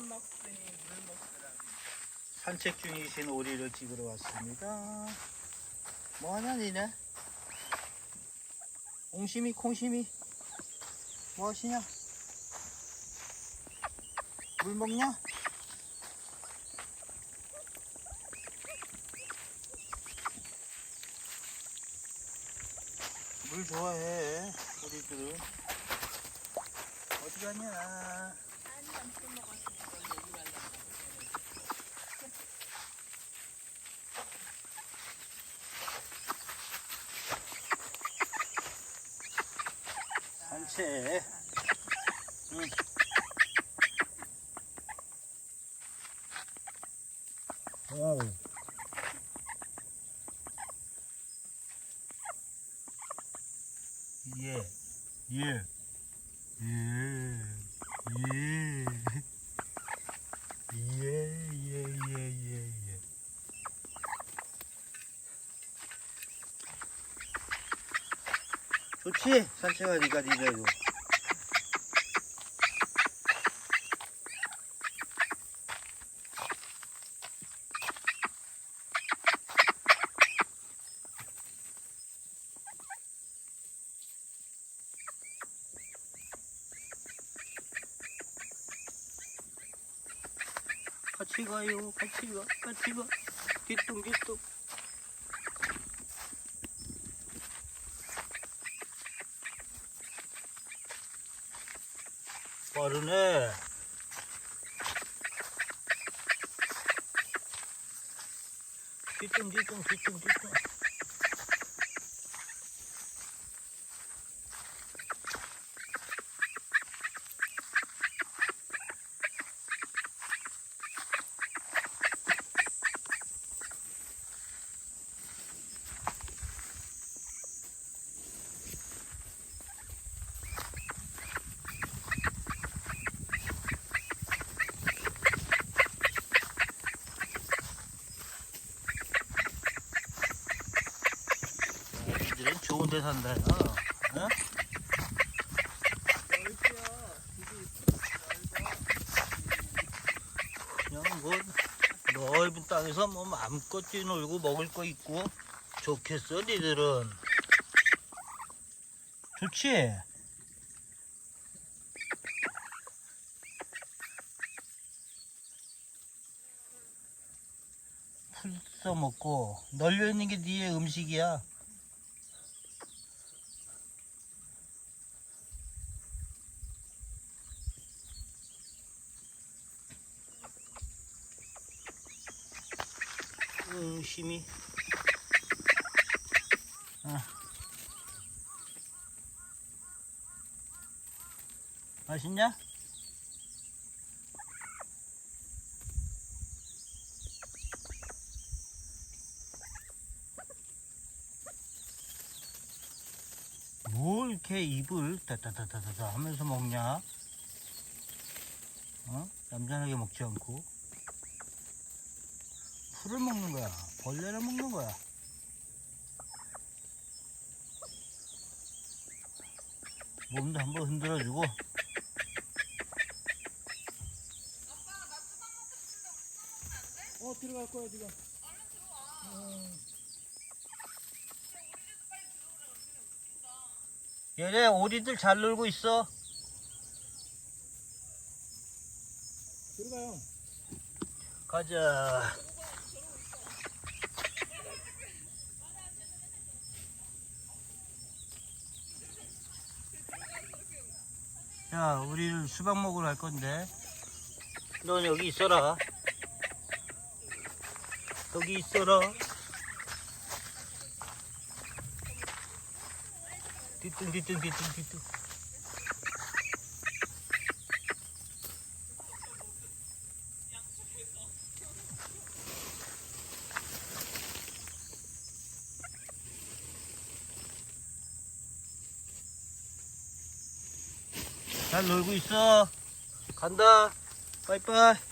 물 먹으니 물 먹으라. 산책 중이신 오리를 찍으러 왔습니다. 뭐하냐 니네? 옹심이 콩심이 뭐하시냐? 물 먹냐? 물 좋아해 오리들은 어디 가냐? 한잔 술 먹었으 그렇지. 응. 와우. 예. 예. 예. 예. 예. 좋지? 산책하니까 니네도. 같이 가요, 같이 가, 같이 가. 뒤뚱뒤뚱. Barını. Küçüm küçüm küçüm küçüm. 데 산다. 어? 그냥 뭐 넓은 땅에서 뭐 마음껏 뛰놀고 먹을 거 있고 좋겠어 니들은 좋지? 풀 써먹고 널려있는 게 니의 음식이야 음심이 어. 맛있냐? 뭘 이렇게 입을 따따따따따 하면서 먹냐? 어? 얌전하게 먹지 않고 풀을 먹는 거야. 벌레를 먹는 거야. 몸도 한번 흔들어주고. 어 들어갈 거야 지금. 얘네 오리들 잘 놀고 있어. 들어가요. 가자. 야, 우리 수박 먹으러 갈 건데. 넌 여기 있어라. 여기 있어라. 뒤뚱 뒤뚱 뒤뚱 뒤뚱. 잘 놀고 있어. 간다. 빠이빠이.